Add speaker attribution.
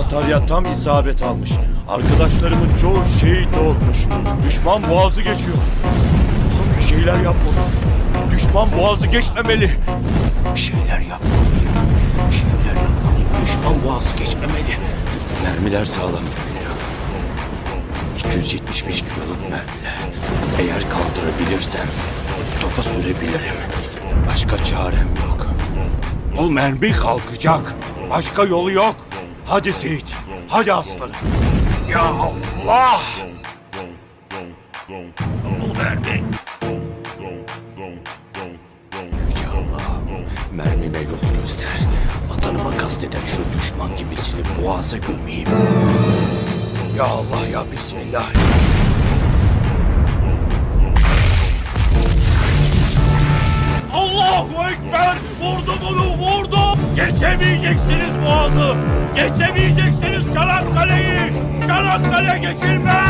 Speaker 1: Batarya tam isabet almış. Arkadaşlarımın çoğu şehit olmuş. Düşman boğazı geçiyor. Bir şeyler yapmalı. Düşman boğazı geçmemeli.
Speaker 2: Bir şeyler yapmalıyım. Bir şeyler yapmalıyım. Düşman boğazı geçmemeli. Mermiler sağlam geliyor. 275 kiloluk mermiler. Eğer kaldırabilirsem topa sürebilirim. Başka çarem yok.
Speaker 1: O mermi kalkacak. Başka yolu yok. Hadi Seyit. Hadi aslanım. Ya Allah!
Speaker 2: Yüce Allah'ım mermime yol göster. Vatanıma kasteden şu düşman gemisini boğaza gömeyim.
Speaker 1: Ya Allah ya Bismillah. Geçemeyeceksiniz boğazı! Geçemeyeceksiniz Çanakkale'yi! Çanakkale geçilmez!